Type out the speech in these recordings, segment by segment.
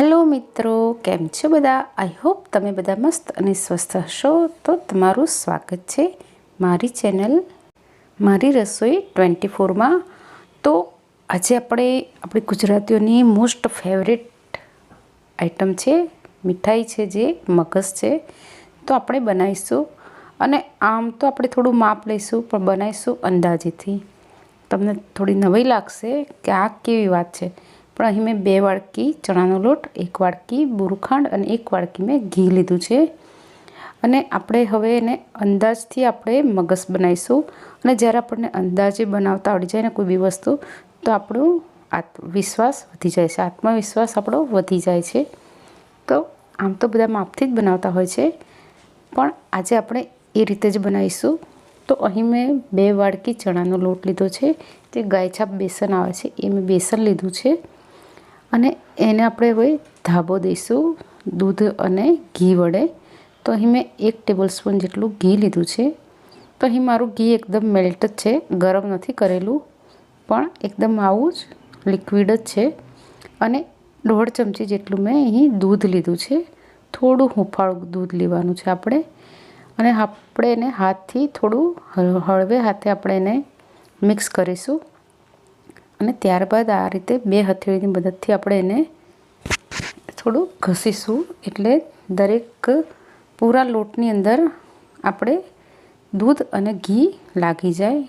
Hello મિત્રો. કેમ છો બધા? આઈ હોપ તમે બધા મસ્ત અને સ્વસ્થ હશો. તો તમારું સ્વાગત છે મારી ચેનલ મારી રસોઈ ટ્વેન્ટી ફોરમાં તો આજે આપણે, આપણી ગુજરાતીઓની મોસ્ટ ફેવરેટ આઈટમ છે, મીઠાઈ છે, જે મગસ છે. તો આપણે બનાવીશું. અને આમ તો આપણે થોડું માપ લઈશું, પણ બનાવીશું અંદાજેથી. તમને થોડી નવાઈ લાગશે કે આ કેવી વાત છે. પણ અહીં મેં બે વાડકી ચણાનો લોટ, એક વાડકી બુરખાંડ અને એક વાડકી મેં ઘી લીધું છે. અને આપણે હવે એને અંદાજથી આપણે મગસ બનાવીશું. અને જ્યારે આપણને અંદાજે બનાવતા આવડી જાય ને કોઈ બી વસ્તુ, તો આપણું આત્મવિશ્વાસ વધી જાય છે. આત્મવિશ્વાસ આપણો વધી જાય છે. તો આમ તો બધા માપથી જ બનાવતા હોય છે. પણ આજે આપણે એ રીતે જ બનાવીશું. તો અહીં મેં બે વાડકી ચણાનો લોટ લીધો છે. જે ગાયછાપ બેસન આવે છે. એ મેં બેસન લીધું છે. અને એને આપણે હવે ધાબો દઈશું દૂધ અને ઘી વડે. તો અહીં મેં એક ટેબલ સ્પૂન જેટલું ઘી લીધું છે. તો અહીં મારું ઘી એકદમ મેલ્ટ જ છે, ગરમ નથી કરેલું, પણ એકદમ આવું જ લિક્વિડ જ છે. અને દોઢ ચમચી જેટલું મેં અહીં દૂધ લીધું છે. થોડું હુંફાળું દૂધ લેવાનું છે આપણે. અને આપણે એને હાથથી થોડું હળવે હાથે આપણે એને મિક્સ કરીશું. અને ત્યારબાદ આ રીતે બે હથેળીની મદદથી આપણે એને થોડું ઘસીશું. એટલે દરેક પૂરા લોટની અંદર આપણે દૂધ અને ઘી લાગી જાય.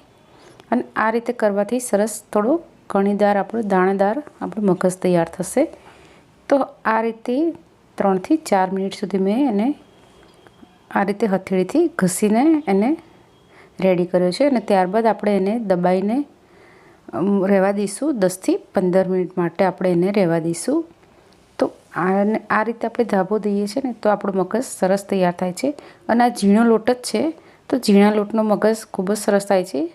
અને આ રીતે કરવાથી સરસ થોડો કણીદાર આપણો દાણેદાર આપણું મગજ તૈયાર થશે. તો આ રીતે ત્રણથી ચાર મિનિટ સુધી મેં એને આ રીતે હથેળીથી ઘસીને એને રેડી કર્યો છે. અને ત્યારબાદ આપણે એને દબાઈને રહેવા દઈશું. દસથી પંદર મિનિટ માટે આપણે એને રહેવા દઈશું. તો આને, આ રીતે આપણે ધાબો દઈએ છીએ ને, તો આપણો મગજ સરસ તૈયાર થાય છે. અને આ ઝીણો લોટ જ છે. તો ઝીણા લોટનો મગજ ખૂબ જ સરસ થાય છે.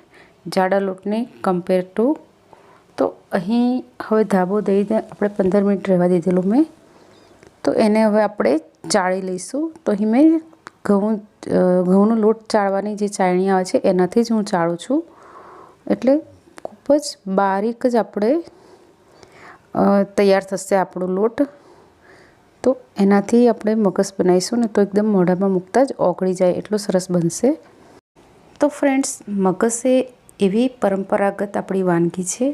જાડા લોટની કમ્પેર ટુ તો અહીં હવે ધાબો દઈને આપણે પંદર મિનિટ રહેવા દીધેલું મેં. તો એને હવે આપણે ચાળી લઈશું. તો અહીં મેં ઘઉં ઘઉંનો લોટ ચાળવાની જે ચાળણી આવે છે, એનાથી જ હું ચાળું છું. એટલે ખૂબ જ બારીક જ આપણે તૈયાર થશે આપણો લોટ. તો એનાથી આપણે મગસ બનાવીશું ને તો એકદમ મોઢામાં મૂકતા જ ઓગળી જાય એટલો સરસ બનશે. તો ફ્રેન્ડ્સ મગસ એ એવી પરંપરાગત આપણી વાનગી છે.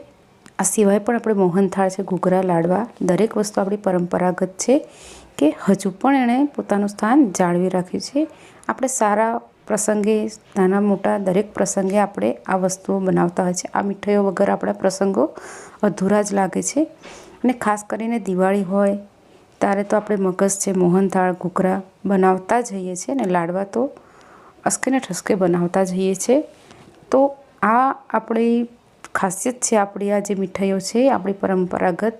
આ સિવાય પણ આપણે મોહનથાળ છે, ઘૂઘરા, લાડવા, દરેક વસ્તુ આપણી પરંપરાગત છે કે હજુ પણ એણે પોતાનું સ્થાન જાળવી રાખ્યું છે. આપણે સારા પ્રસંગે, નાના મોટા દરેક પ્રસંગે આપણે આ વસ્તુઓ બનાવતા હોય છે. આ મીઠાઈઓ વગર આપણા પ્રસંગો અધૂરા જ લાગે છે. અને ખાસ કરીને દિવાળી હોય, ત્યારે તો આપણે મગજ છે મોહનથાળ ઘૂઘરા બનાવતા જઈએ છીએ અને લાડવા તો અસકે ને ઠસકે બનાવતા જઈએ છીએ. તો આ આપણી ખાસિયત છે, આપણી આ જે મીઠાઈઓ છે, આપણી પરંપરાગત.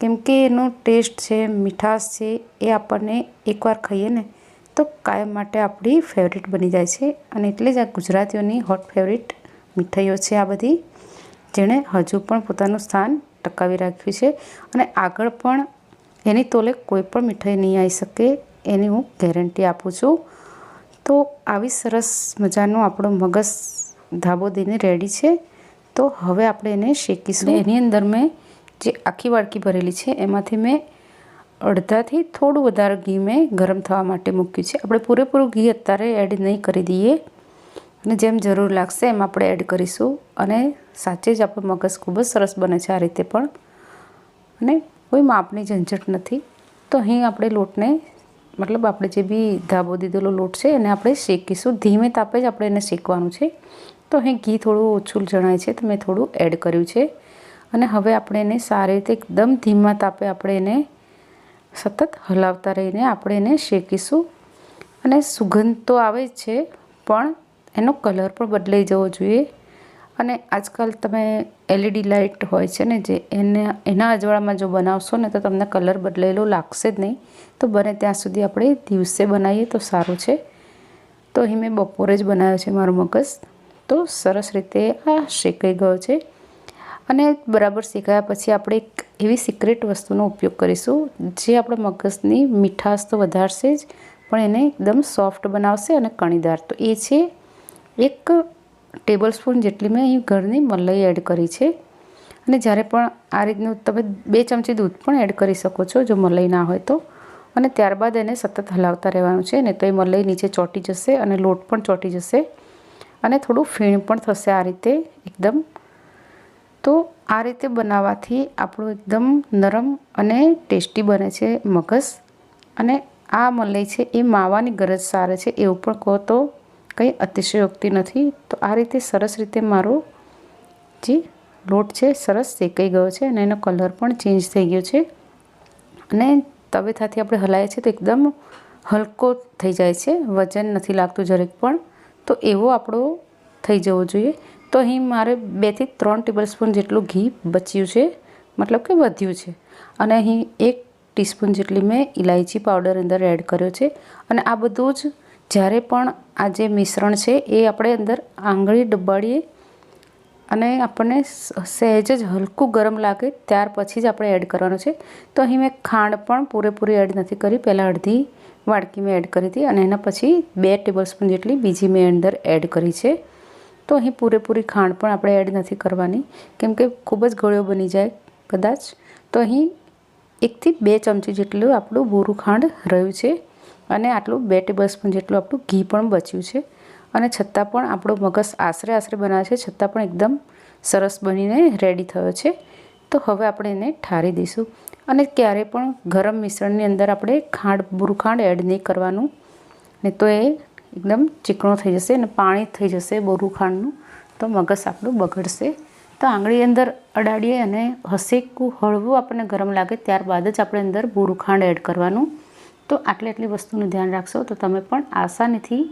કેમ કે એનો ટેસ્ટ છે, મીઠાશ છે, એ આપણને એકવાર ખાઈએ ને તો કાયમ માટે આપણી ફેવરિટ બની જાય છે અને એટલે જ આ ગુજરાતીઓની હોટ ફેવરિટ મીઠાઈઓ છે આ બધી, જેણે હજુ પણ પોતાનું સ્થાન ટકાવી રાખ્યું છે. અને આગળ પણ એની તોલે કોઈ પણ મીઠાઈ નહીં આવી શકે એની હું ગેરંટી આપું છું. તો આવી સરસ મજાનો આપણો મગજ ધાબો દઈને રેડી છે. તો હવે આપણે એને શેકીશું. એની અંદર મેં જે આખી વાડકી ભરેલી છે, એમાંથી મેં અડધાથી થોડું વધારે ઘી મેં ગરમ થવા માટે મૂક્યું છે. આપણે પૂરેપૂરું ઘી અત્યારે એડ નહીં કરી દઈએ. અને જેમ જરૂર લાગશે એમ આપણે એડ કરીશું. અને સાચે જ આપણું મગજ ખૂબ જ સરસ બને છે આ રીતે પણ. અને કોઈ માપની ઝંઝટ નથી. તો અહીં આપણે લોટને, મતલબ આપણે જે બી ધાબો દીધેલો લોટ છે એને આપણે શેકીશું. ધીમે તાપે જ આપણે એને શેકવાનું છે. તો અહીં ઘી થોડું ઓછું જણાય છે તો મેં થોડું એડ કર્યું છે. અને હવે આપણે એને સારી રીતે એકદમ ધીમા તાપે આપણે એને સતત હલાવતા રહીને આપણે એને શેકીશું. અને સુગંધ તો આવે જ છે, પણ એનો કલર પણ બદલાઈ જવો જોઈએ. અને આજકાલ તમે એલઈડી લાઇટ હોય છે ને, જે એને, એના અજવાળામાં જો બનાવશો ને, તો તમને કલર બદલાયેલો લાગશે જ નહીં. તો બને ત્યાં સુધી આપણે દિવસે બનાવીએ તો સારું છે. તો અહીં મેં બપોરે જ બનાવ્યો છે મારો મગજ. તો સરસ રીતે આ શેકાઈ ગયો છે. અને બરાબર શેકાયા પછી આપણે એક એવી સિક્રેટ વસ્તુનો ઉપયોગ કરીશું, જે આપણા મગજની મીઠાશ તો વધારશે જ, પણ એને એકદમ સોફ્ટ બનાવશે અને કણીદાર. તો એ છે એક ટેબલ સ્પૂન જેટલી મેં અહીં ઘરની મલાઈ એડ કરી છે. અને જ્યારે પણ આ રીતનું તમે બે ચમચી દૂધ પણ એડ કરી શકો છો, જો મલાઈ ના હોય તો. અને ત્યારબાદ એને સતત હલાવતા રહેવાનું છે ને તો એ મલાઈ નીચે ચોંટી જશે અને લોટ પણ ચોંટી જશે. અને થોડું ફીણ પણ થશે આ રીતે એકદમ તો આ રીતે બનાવવાથી આપણું એકદમ નરમ અને ટેસ્ટી બને છે મગસ અને આ મલાઈ છે એ માવાની ગરજ સારે છે, એવું પણ કહો તો કંઈ અતિશયોક્તિ નથી. તો આ રીતે સરસ રીતે મારો જે લોટ છે સરસ શેકાઈ ગયો છે અને એનો કલર પણ ચેન્જ થઈ ગયો છે. અને તવેથાથી આપણે હલાવીએ છીએ તો એકદમ હલકો થઈ જાય છે, વજન નથી લાગતું જરેક પણ. તો એવો આપણો થઈ જવો જોઈએ. તો અહીં મારે બેથી ત્રણ ટેબલ સ્પૂન જેટલું ઘી બચ્યું છે, મતલબ કે વધ્યું છે. અને અહીં એક ટીસ્પૂન જેટલી મેં ઇલાયચી પાવડર અંદર એડ કર્યો છે. અને આ બધું જ જ્યારે પણ આ જે મિશ્રણ છે, એ આપણે અંદર આંગળી ડબાડીએ અને આપણને સહેજ જ હલકું ગરમ લાગે ત્યાર પછી જ આપણે એડ કરવાનું છે. તો અહીં મેં ખાંડ પણ પૂરેપૂરી એડ નથી કરી. પહેલાં અડધી વાડકી મેં એડ કરી હતી અને એના પછી બે ટેબલ સ્પૂન જેટલી બીજી મેં અંદર એડ કરી છે. તો અહીં પૂરેપૂરી ખાંડ પણ આપણે એડ નથી કરવાની. કેમ કે ખૂબ જ ગળ્યો બની જાય કદાચ. તો અહીં એકથી બે ચમચી જેટલું આપણું બોરું ખાંડ રહ્યું છે અને આટલું બે ટેબલ સ્પૂન જેટલું આપણું ઘી પણ બચ્યું છે. અને છતાં પણ આપણો મગસ આશરે આશરે બનાવે છે, છતાં પણ એકદમ સરસ બનીને રેડી થયો છે. તો હવે આપણે એને ઠારી દઈશું. અને ક્યારે પણ ગરમ મિશ્રણની અંદર આપણે ખાંડ બુરું ખાંડ એડ નહીં કરવાનું. ને તો એ એકદમ ચીકણો થઈ જશે અને પાણી થઈ જશે બોરું ખાંડનું તો મગસ આપણું બગડશે. તો આંગળી અંદર અડાડીએ અને હસેકું હળવું આપણને ગરમ લાગે ત્યારબાદ જ આપણે અંદર બોરું ખાંડ એડ કરવાનું. તો આટલી આટલી વસ્તુનું ધ્યાન રાખશો તો તમે પણ આસાનીથી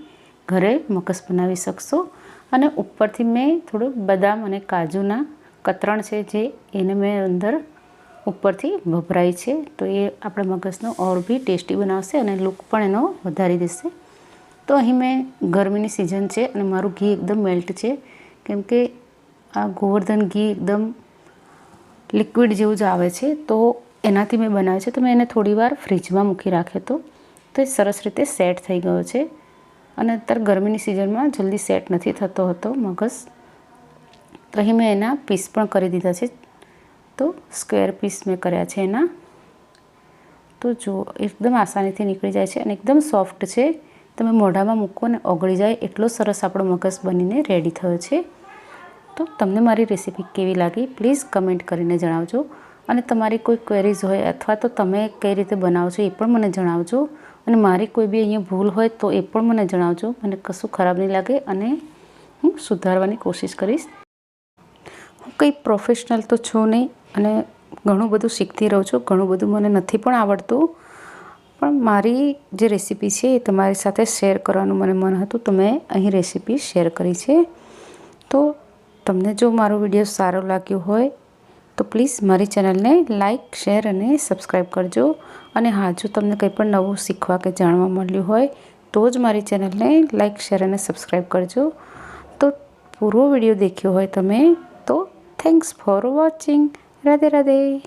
ઘરે મગસ બનાવી શકશો. અને ઉપરથી મેં થોડું બદામ અને કાજુના કતરણ છે જે એને મેં અંદર ઉપરથી વપરાય છે. તો એ આપણા મગસનો ઓર બી ટેસ્ટી બનાવશે અને લુક પણ એનો વધારી દેશે. તો અહીં મેં ગરમીની સિઝન છે અને મારું ઘી એકદમ મેલ્ટ છે. કેમ કે આ ગોવર્ધન ઘી એકદમ લિક્વિડ જેવું જ આવે છે. તો એનાથી મેં બનાવ્યું છે. તો મેં એને થોડીવાર ફ્રીજમાં મૂકી રાખ્યો હતો. તો એ સરસ રીતે સેટ થઈ ગયો છે. અને અત્યારે ગરમીની સિઝનમાં જલ્દી સેટ નથી થતો હતો મગસ તો અહીં મેં એના પીસ પણ કરી દીધા છે. તો સ્ક્વેર પીસ મેં કર્યા છે એના. તો જુઓ, એકદમ આસાનીથી નીકળી જાય છે અને એકદમ સોફ્ટ છે. તમે મોઢામાં મૂકો અને ઓગળી જાય એટલો સરસ આપણો મગસ બનીને રેડી થયો છે. તો તમને મારી રેસીપી કેવી લાગી? પ્લીઝ કમેન્ટ કરીને જણાવજો. અને તમારી કોઈ ક્વેરીઝ હોય અથવા તો તમે કઈ રીતે બનાવો એ પણ મને જણાવજો. અને મારી કોઈ બી અહીંયા ભૂલ હોય તો એ પણ મને જણાવજો. મને કશું ખરાબ નહીં લાગે અને હું સુધારવાની કોશિશ કરીશ. હું કંઈ પ્રોફેશનલ તો છું નહીં અને ઘણું બધું શીખતી રહું છું. ઘણું બધું મને નથી પણ આવડતું. પણ મારી જે રેસીપી છે એ તમારી સાથે શેર કરવાનું મને મન હતું, તો મેં અહીં રેસીપી શેર કરી છે. તો તમને જો મારો વીડિયો સારો લાગ્યો હોય, તો પ્લીઝ મારી ચેનલને લાઇક શેર અને સબસ્ક્રાઈબ કરજો. અને હા, જો તમને કંઈ પણ નવું શીખવા કે જાણવા મળ્યું હોય, તો જ મારી ચેનલને લાઇક શેર અને સબસ્ક્રાઈબ કરજો. તો પૂરો વીડિયો દેખ્યો હોય તમે, તો thanks for watching. Radhe Radhe.